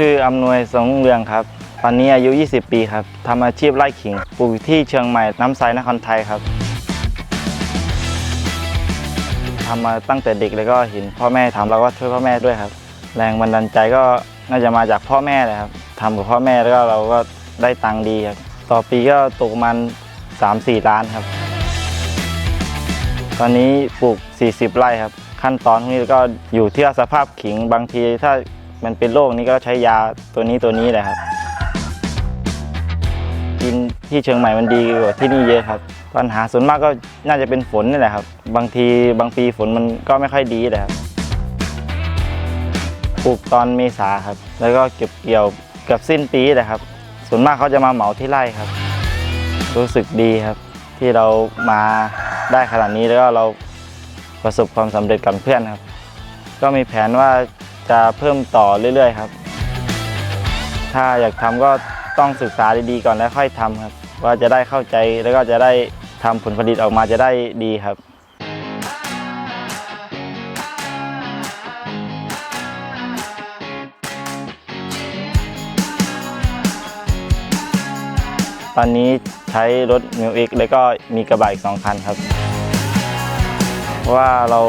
ชื่ออำนวยสงเรืองครับ ตอนนี้อายุ 20 ปีครับทำอาชีพไร่ขิง ปลูกที่เชียงใหม่ น้ำใสนครไทยครับทำมาตั้งแต่เด็กแล้วก็เห็นพ่อแม่ทำเราก็ช่วยพ่อแม่ด้วยครับ แรงบันดาลใจก็น่าจะมาจากพ่อแม่เลยครับทำกับพ่อแม่แล้วก็เราก็ได้ตังค์ดีครับ ต่อปีก็ตกมัน 3-4 ล้านครับ ตอนนี้ปลูก 40 ไร่ครับ ขั้นตอนพวกนี้ก็อยู่ที่สภาพขิงบางทีถ้า มันเป็นโรคนี้ก็ใช้ยาตัวนี้ตัวนี้แหละครับกินที่เชียงใหม่มันดีกว่าที่นี่เยอะครับ ปัญหาส่วนมากก็น่าจะเป็นฝนนี่แหละครับ บางทีบางปีฝนมันก็ไม่ค่อยดีเลยครับปลูกตอนเมษาครับ แล้วก็เก็บเกี่ยวกับสิ้นปีเลยครับ ส่วนมากเขาจะมาเหมาที่ไร่ครับ รู้สึกดีครับ ที่เรามาได้ขนาดนี้แล้วก็เราประสบความสำเร็จกับเพื่อนครับ ก็มีแผนว่า จะเพิ่มต่อเรื่อย ๆ ครับ ถ้าอยากทำก็ต้องศึกษาดีๆก่อนแล้วค่อยทำครับ ว่าจะได้เข้าใจแล้วก็จะได้ทำผลผลิตออกมาจะได้ดีครับตอนนี้ใช้รถมิวเอ็กแล้วก็มีกระบะอีกสองคันครับ เพราะว่าเรา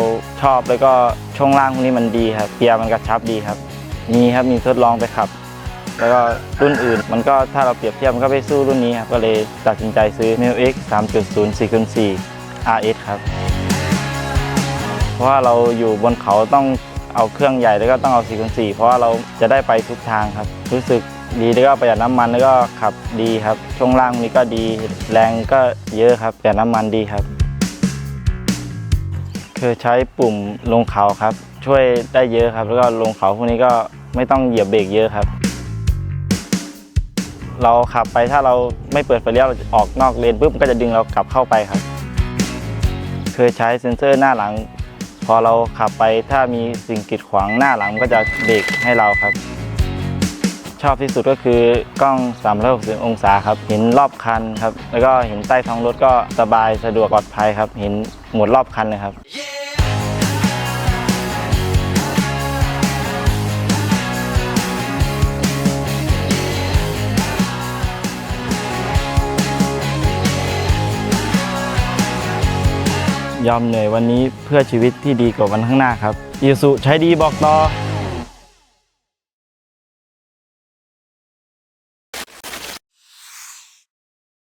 ชอบแล้วก็ ช่วงล่างพวกนี้มันดีครับเกียร์มันกระชับดีครับ มีครับมีทดลองไปขับ แล้วก็รุ่นอื่น มันก็ถ้าเราเปรียบเทียบมันก็ไปสู้รุ่นนี้ครับก็เลยตัดสินใจซื้อ m i l X 3.0 4 4 RS ครับ เพราะว่าเราอยู่บนเขาต้องเอาเครื่องใหญ่แล้วก็ต้องเอา 4 4 เพราะว่าเราจะได้ไปทุกทางครับ รู้สึกดีแล้วก็ประหยัดน้ำมันแล้วก็ขับดีครับ ช่วงล่างนี้ก็ดีแรงก็เยอะครับประหยัดน้ำมันดีครับ คือใช้ปุ่มลงเขาครับ ช่วยได้เยอะครับ แล้วก็ลงเขาพวกนี้ก็ไม่ต้องเหยียบเบรกเยอะครับ เราขับไปถ้าเราไม่เปิดไฟเลี้ยวเราออกนอกเลนปุ๊บมันก็จะดึงเรากลับเข้าไปครับเคยใช้เซ็นเซอร์หน้าหลัง พอเราขับไปถ้ามีสิ่งกีดขวางหน้าหลังก็จะเบรกให้เราครับ ชอบที่สุดก็คือกล้อง 360 องศาครับ เห็นรอบคันครับ แล้วก็เห็นใต้ท้องรถก็สบายสะดวกปลอดภัยครับ เห็นหมดรอบคันเลยครับ ยอมเหนื่อยวันนี้เพื่อชีวิตที่ดีกว่าวันข้างหน้าครับยิสุใช้ดีบอกต่อ